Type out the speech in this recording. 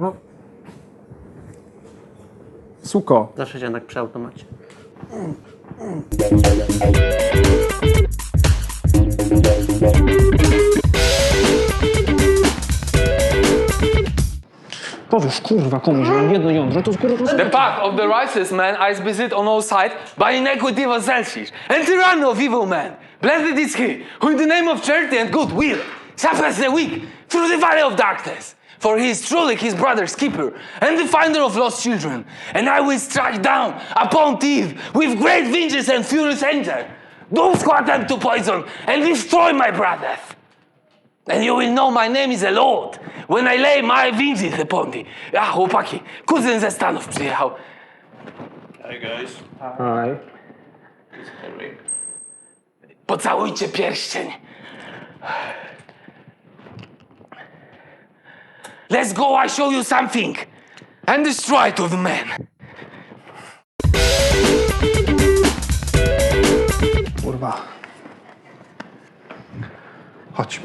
No. Suko. Zawsze cię tak przy automacie. Powiesz kurwa komuś, że mam jedno jądro, to kurwa... The path of the righteous man is beset on all sides by iniquity of selfish and tyranny of evil men. Blessed is he who in the name of charity and goodwill shepherds the weak through the valley of darkness. For he is truly his brother's keeper and the finder of lost children. And I will strike down upon thieves with great vengeance and furious anger those who attempt to poison and destroy my brothers. And you will know my name is the Lord when I lay my vengeance upon thee. Ah, A chłopaki, kuzyn ze Stanów przyjechał. Hey guys, Aj. Henry. Pocałujcie pierścień. Let's go, I show you something. And destroy to the man. Kurwa. Chodź.